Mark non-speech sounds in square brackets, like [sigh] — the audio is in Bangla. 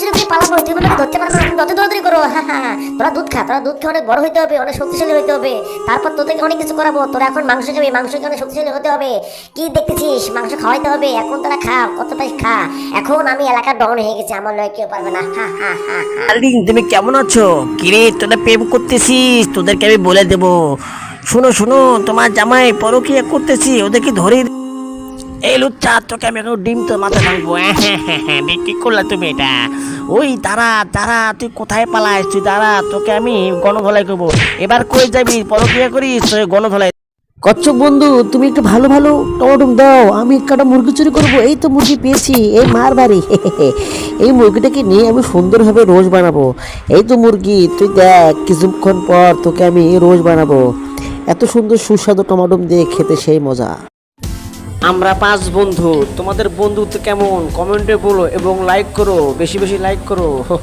চুরি করে পালাবো, তুই আমাকে ধরতে পারব না। তুমি দৌড়াদৌড়ি করো হ্যাঁ হ্যাঁ তোরা দুধ খা, তোরা দুধ খেয়ে অনেক বড় হইতে হবে, অনেক শক্তিশালী হইতে হবে। তারপর তোদেরকে অনেক কিছু করাবো। তোরা এখন মাংস খাবি, মাংস খেয়ে অনেক শক্তিশালী হতে হবে। কি দেখতেছিস? মাংস খাওয়াইতে হবে, এখন তোরা খা কত পাইস খা। এখন আমি এলাকার ডন হয়ে গেছি, আমার নয় কেউ পারবে না। হা হা হা তুমি কেমন আছো? কিরে তোরা প্রেম করতেছিস? তোদেরকে আমি বলে দেব। শোনো শোনো, তোমার জামাই পরকিয়া করতেছি, ওদেরকে ধরে এই লুচ্চা, তোকে আমি এখন ডিম তো মাথা ভাঙবো। কি করলা তুমি এটা? ওই দাঁড়া দাঁড়া, তুই কোথায় পালাইস? তুই দাঁড়া, তোকে আমি গণধলাই করব। এবার কই যাবি? পরকিয়া করিস গণধলাই কচ্ছপ বন্ধু, তুমি একটু ভালো ভালো টমাটম দাও। আমি একটা মুরগি চুরি করব। এই তো মুরগি পেয়েছি, এই মার বাড়ি। [laughs] এই মুরগিটাকে নিয়ে আমি সুন্দরভাবে রোজ বানাবো। এই তো মুরগি, তুই দেখ, কিছুক্ষণ পর তোকে আমি রোজ বানাবো। এত সুন্দর সুস্বাদু টমাটম দিয়ে খেতে সেই মজা। আমরা পাঁচ বন্ধু। তোমাদের বন্ধুত্ব কেমন? কমেন্টে বলো এবং লাইক করো। বেশি বেশি লাইক করো।